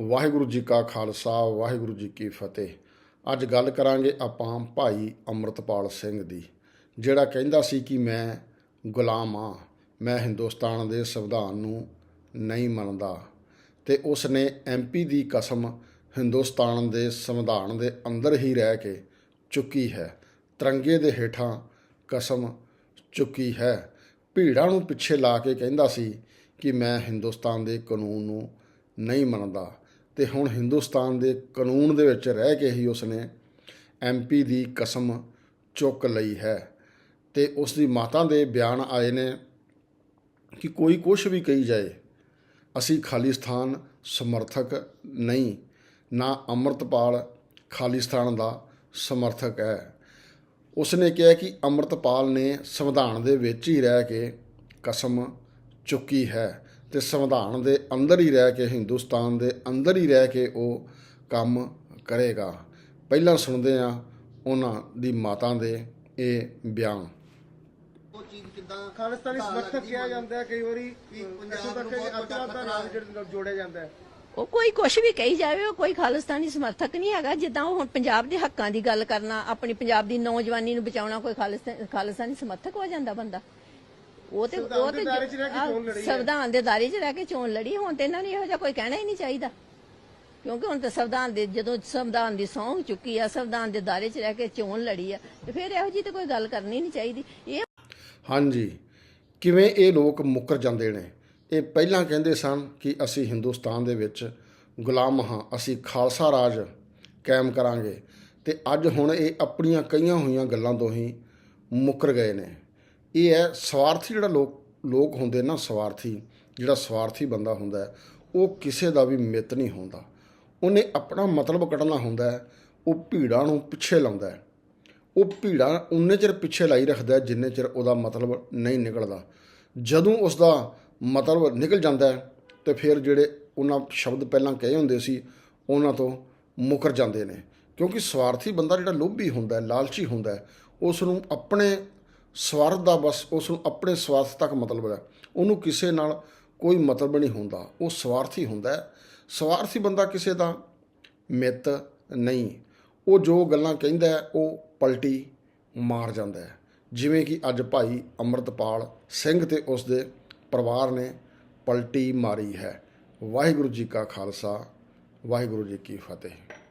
ਵਾਹਿਗੁਰੂ ਜੀ ਕਾ ਖਾਲਸਾ, ਵਾਹਿਗੁਰੂ ਜੀ ਕੀ ਫਤਿਹ। ਅੱਜ ਗੱਲ ਕਰਾਂਗੇ ਆਪਾਂ ਭਾਈ ਅੰਮ੍ਰਿਤਪਾਲ ਸਿੰਘ ਦੀ, ਜਿਹੜਾ ਕਹਿੰਦਾ ਸੀ ਕਿ ਮੈਂ ਗੁਲਾਮ ਆ, ਮੈਂ ਹਿੰਦੁਸਤਾਨ ਦੇ ਸੰਵਿਧਾਨ ਨੂੰ ਨਹੀਂ ਮੰਨਦਾ। ਤੇ ਉਸ ਨੇ ਐਮਪੀ ਦੀ ਕਸਮ ਹਿੰਦੁਸਤਾਨ ਦੇ ਸੰਵਿਧਾਨ ਦੇ ਅੰਦਰ ਹੀ ਰਹਿ ਕੇ ਚੁੱਕੀ ਹੈ। ਤਿਰੰਗੇ ਦੇ ਹੇਠਾਂ ਕਸਮ ਚੁੱਕੀ ਹੈ। ਭੀੜਾਂ ਨੂੰ ਪਿੱਛੇ ਲਾ ਕੇ ਕਹਿੰਦਾ ਸੀ ਕਿ ਮੈਂ ਹਿੰਦੁਸਤਾਨ ਦੇ ਕਾਨੂੰਨ ਨੂੰ ਨਹੀਂ ਮੰਨਦਾ। ਤੇ ਹੁਣ ਹਿੰਦੁਸਤਾਨ ਦੇ ਕਾਨੂੰਨ ਦੇ ਵਿੱਚ ਰਹਿ ਕੇ ਹੀ ਉਸਨੇ ਐਮਪੀ ਦੀ ਕਸਮ ਚੁੱਕ ਲਈ ਹੈ ਤੇ ਉਸ ਦੀ ਮਾਤਾ ਦੇ ਬਿਆਨ ਆਏ ਨੇ ਕਿ ਕੋਈ ਕੁਝ ਵੀ ਕਹੀ ਜਾਏ, ਅਸੀਂ ਖਾਲਿਸਤਾਨ ਸਮਰਥਕ ਨਹੀਂ, ਨਾ ਅੰਮ੍ਰਿਤਪਾਲ ਖਾਲਿਸਤਾਨ ਦਾ ਸਮਰਥਕ ਹੈ। ਉਸਨੇ ਕਿਹਾ ਕਿ ਅੰਮ੍ਰਿਤਪਾਲ ਨੇ ਸੰਵਿਧਾਨ ਦੇ ਵਿੱਚ ਹੀ ਰਹਿ ਕੇ ਕਸਮ ਚੁੱਕੀ ਹੈ। ਤੇ ਸੰਵਿਧਾਨ ਦੇ ਅੰਦਰ ਹੀ ਰਹਿ ਕੇ ਹਿੰਦੁਸਤਾਨ ਦੇ ਅੰਦਰ ਹੀ ਰਹਿ ਕੇ ਉਹ ਕੰਮ ਕਰੇਗਾ। ਪਹਿਲਾਂ ਸੁਣਦੇ ਆ ਉਹਨਾਂ ਦੀ ਮਾਤਾ ਦੇ ਇਹ ਬਿਆਨ। ਉਹ ਚੀਜ਼ ਕਿਦਾਂ ਖਾਲਿਸਤਾਨੀ ਸਮਰਥਕ ਕਿਹਾ ਜਾਂਦਾ ਹੈ ਕਈ ਵਾਰੀ ਪੰਜਾਬ ਤੱਕ ਅੱਤਵਾਦ ਦਾ ਨਾਮ ਜਿਹੜੇ ਜੋੜਿਆ ਜਾਂਦਾ ਹੈ। ਉਹ ਕੋਈ ਕੁਛ ਵੀ ਕਹੀ ਜਾਵੇ ਉਹ ਕੋਈ ਖਾਲਿਸਤਾਨੀ ਸਮਰਥਕ ਨਹੀਂ ਹੈਗਾ। ਜਿੱਦਾਂ ਉਹ ਹੁਣ ਪੰਜਾਬ ਦੇ ਹੱਕਾਂ ਦੀ ਗੱਲ ਕਰਨਾ ਆਪਣੀ ਪੰਜਾਬ ਦੀ ਨੌਜਵਾਨੀ ਨੂੰ ਬਚਾਉਣਾ ਕੋਈ ਖਾਲਿਸਤਾਨੀ ਸਮਰਥਕ ਹੋ ਜਾਂਦਾ ਬੰਦਾ। ਉਹ ਤੇ ਉਹ ਤੇ ਸੰਵਿਧਾਨ ਦੇ ਦਾਇਰੇ 'ਚ ਰਹਿ ਕੇ ਚੋਣ ਲੜੀ ਹੈ। ਸੰਵਿਧਾਨ ਦੇ ਦਾਇਰੇ 'ਚ ਰਹਿ ਕੇ ਚੋਣ ਲੜੀ ਹੁਣ ਤੇ ਇਹਨਾਂ ਨੂੰ ਇਹੋ ਜਿਹਾ ਕੋਈ ਕਹਿਣਾ ਹੀ ਨਹੀਂ ਚਾਹੀਦਾ। ਕਿਉਂਕਿ ਹੁਣ ਤਾਂ ਸੰਵਿਧਾਨ ਦੇ ਜਦੋਂ ਸੰਵਿਧਾਨ ਦੀ ਸਹੁੰ ਚੁੱਕੀ ਆ ਸੰਵਿਧਾਨ ਦੇ ਦਾਇਰੇ 'ਚ ਰਹਿ ਕੇ ਚੋਣ ਲੜੀ ਆ ਤੇ ਫਿਰ ਇਹੋ ਜੀ ਤੇ ਕੋਈ ਗੱਲ ਕਰਨੀ ਨਹੀਂ ਚਾਹੀਦੀ। ਇਹ ਹਾਂਜੀ। ਕਿਵੇਂ ਇਹ ਲੋਕ ਮੁੱਕਰ ਜਾਂਦੇ ਨੇ? ਇਹ ਪਹਿਲਾਂ ਕਹਿੰਦੇ ਸਨ ਕਿ ਅਸੀਂ ਹਿੰਦੁਸਤਾਨ ਦੇ ਵਿੱਚ ਗੁਲਾਮ ਹਾਂ ਅਸੀਂ ਖਾਲਸਾ ਰਾਜ ਕਾਇਮ ਕਰਾਂਗੇ। ਤੇ ਅੱਜ ਹੁਣ ਇਹ ਆਪਣੀਆਂ ਕਈਆਂ ਹੋਈਆਂ ਗੱਲਾਂ ਤੋਂ ਹੀ ਮੁੱਕਰ ਗਏ ਨੇ। ਇਹ ਹੈ, ਸਵਾਰਥੀ ਜਿਹੜਾ ਲੋਕ ਲੋਕ ਹੁੰਦੇ ਨਾ ਸਵਾਰਥੀ, ਜਿਹੜਾ ਸਵਾਰਥੀ ਬੰਦਾ ਹੁੰਦਾ ਉਹ ਕਿਸੇ ਦਾ ਵੀ ਮਿੱਤ ਨਹੀਂ ਹੁੰਦਾ। ਉਹਨੇ ਆਪਣਾ ਮਤਲਬ ਕੱਢਣਾ ਹੁੰਦਾ ਉਹ ਭੀੜਾਂ ਨੂੰ ਪਿੱਛੇ ਲਾਉਂਦਾ ਹੈ। ਉਹ ਭੀੜਾਂ ਉਨੇ ਚਿਰ ਪਿੱਛੇ ਲਾਈ ਰੱਖਦਾ ਜਿੰਨੇ ਚਿਰ ਉਹਦਾ ਮਤਲਬ ਨਹੀਂ ਨਿਕਲਦਾ। ਜਦੋਂ ਉਸ ਦਾ ਮਤਲਬ ਨਿਕਲ ਜਾਂਦਾ ਹੈ, ਤੇ ਫਿਰ ਜਿਹੜੇ ਉਹਨਾਂ ਸ਼ਬਦ ਪਹਿਲਾਂ ਕਹੇ ਹੁੰਦੇ ਸੀ, ਉਹਨਾਂ ਤੋਂ ਮੁਕਰ ਜਾਂਦੇ ਨੇ। ਕਿਉਂਕਿ ਸਵਾਰਥੀ ਬੰਦਾ ਜਿਹੜਾ ਲੋਭੀ ਹੁੰਦਾ ਲਾਲਚੀ ਹੁੰਦਾ ਉਸ ਨੂੰ ਆਪਣੇ ਸਵਾਰਥ ਦਾ ਬਸ ਉਸ ਨੂੰ ਆਪਣੇ ਸਵਾਰਥ ਤੱਕ ਮਤਲਬ ਹੈ। ਉਹਨੂੰ ਕਿਸੇ ਨਾਲ ਕੋਈ ਮਤਲਬ ਨਹੀਂ ਹੁੰਦਾ। ਉਹ ਸਵਾਰਥੀ ਹੁੰਦਾ ਹੈ। ਸਵਾਰਥੀ ਬੰਦਾ ਕਿਸੇ ਦਾ ਮਿੱਤ ਨਹੀਂ। ਉਹ ਜੋ ਗੱਲਾਂ ਕਹਿੰਦਾ ਹੈ, ਉਹ ਪਲਟੀ ਮਾਰ ਜਾਂਦਾ ਹੈ। ਜਿਵੇਂ ਕਿ ਅੱਜ ਭਾਈ ਅੰਮ੍ਰਿਤਪਾਲ ਸਿੰਘ ਤੇ ਉਸ ਦੇ ਪਰਿਵਾਰ ਨੇ ਪਲਟੀ ਮਾਰੀ ਹੈ। ਵਾਹਿਗੁਰੂ ਜੀ ਕਾ ਖਾਲਸਾ, ਵਾਹਿਗੁਰੂ ਜੀ ਕੀ ਫਤਿਹ।